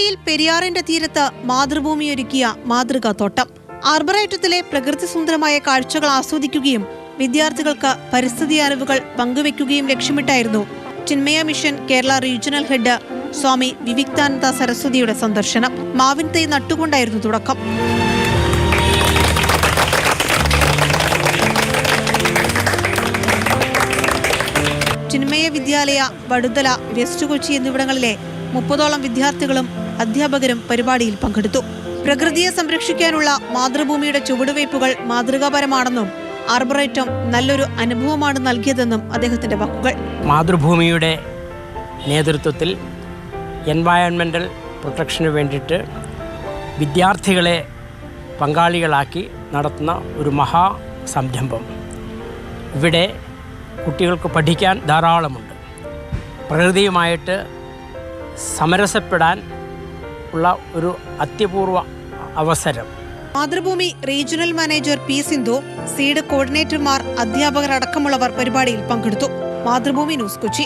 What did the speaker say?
പെരിയാറിന്റെ തീരത്ത് മാതൃഭൂമി ഒരുക്കിയ മാതൃകാ തോട്ടം. ആർബറേറ്റത്തിലെ പ്രകൃതി സുന്ദരമായ കാഴ്ചകൾ ആസ്വദിക്കുകയും വിദ്യാർത്ഥികൾക്ക് പരിസ്ഥിതി അറിവുകൾ പങ്കുവെക്കുകയും ലക്ഷ്യമിട്ടായിരുന്നു Chinmaya mission Kerala regional head Swami Viviktananda സരസ്വതിയുടെ സന്ദർശനം. മാവിൻ തൈ നട്ടുകൊണ്ടായിരുന്നു തുടക്കം. ചിന്മയ വിദ്യാലയ വടുതല വെസ്റ്റ് കൊച്ചി എന്നിവിടങ്ങളിലെ മുപ്പതോളം വിദ്യാർത്ഥികളും അധ്യാപകരും പരിപാടിയിൽ പങ്കെടുത്തു. പ്രകൃതിയെ സംരക്ഷിക്കാനുള്ള മാതൃഭൂമിയുടെ ചുവടുവയ്പ്പുകൾ മാതൃകാപരമാണെന്നും ആർബറേറ്റം നല്ലൊരു അനുഭവമാണ് നൽകിയതെന്നും അദ്ദേഹത്തിന്റെ വാക്കുകൾ. മാതൃഭൂമിയുടെ നേതൃത്വത്തിൽ എൻവയോൺമെന്റൽ പ്രൊട്ടക്ഷന് വേണ്ടിയിട്ട് വിദ്യാർത്ഥികളെ പങ്കാളികളാക്കി നടത്തുന്ന ഒരു മഹാ സംരംഭം. ഇവിടെ കുട്ടികൾക്ക് പഠിക്കാൻ ധാരാളമുണ്ട്. പ്രകൃതിയുമായിട്ട് സമരസപ്പെടാൻ ഉള്ള ഒരു അത്യപൂർവ അവസരം. Mathrubhumi regional manager P Sindhu seed കോർഡിനേറ്റർമാർ അധ്യാപകർ അടക്കമുള്ളവർ പരിപാടിയിൽ പങ്കെടുത്തു. മാതൃഭൂമി ന്യൂസ് കൊച്ചി.